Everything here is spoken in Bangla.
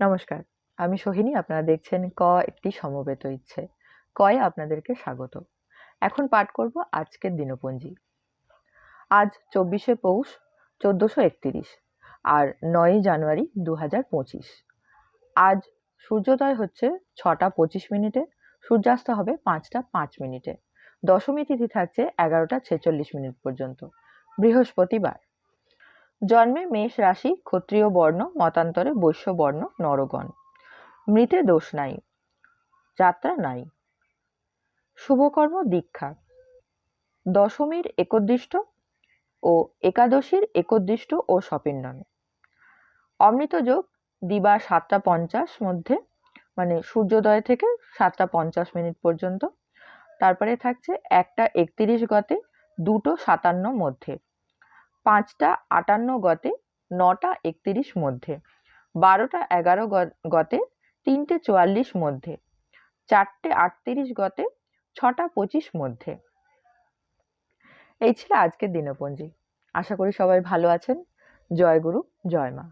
নমস্কার। আমি সোহিনী, আপনারা দেখছেন ক, একটি সমবেত ইচ্ছে। কয়ে আপনাদেরকে স্বাগত। এখন পাঠ করব আজকের দিনপঞ্জি। আজ চব্বিশে পৌষ, চোদ্দোশো একতিরিশ আর নয়ই জানুয়ারি দু হাজার পঁচিশ। আজ সূর্যোদয় হচ্ছে ছটা পঁচিশ মিনিটে, সূর্যাস্ত হবে পাঁচটা পাঁচ মিনিটে। দশমী তিথি থাকছে এগারোটা ছেচল্লিশ মিনিট পর্যন্ত। বৃহস্পতিবার। জন্মে মেষ রাশি, ক্ষত্রিয় বর্ণ, মতান্তরে বৈশ্য বর্ণ, নরগণ। মৃতে দোষ নাই, যাত্রা নাই। শুভকর্ম দীক্ষা। দশমীর একদিষ্ট ও একাদশীর একদিষ্ট ও সপিণ্ডন অমৃত যোগ দিবা সাতটা পঞ্চাশ মধ্যে মানে সূর্যোদয় থেকে সাতটা পঞ্চাশ মিনিট পর্যন্ত। তারপরে থাকছে একটা একত্রিশ গতে, দুটো সাতান্ন মধ্যে। পাঁচটা আটান্ন গতে, নটা একত্রিশ মধ্যে, বারোটা এগারো গতে, তিনটে চুয়াল্লিশ মধ্যে, চারটে আটত্রিশ গতে, ছটা পঁচিশ মধ্যে। এই ছিল আজকের দিনপঞ্জি। আশা করি সবাই ভালো আছেন। জয় গুরু, জয় মা।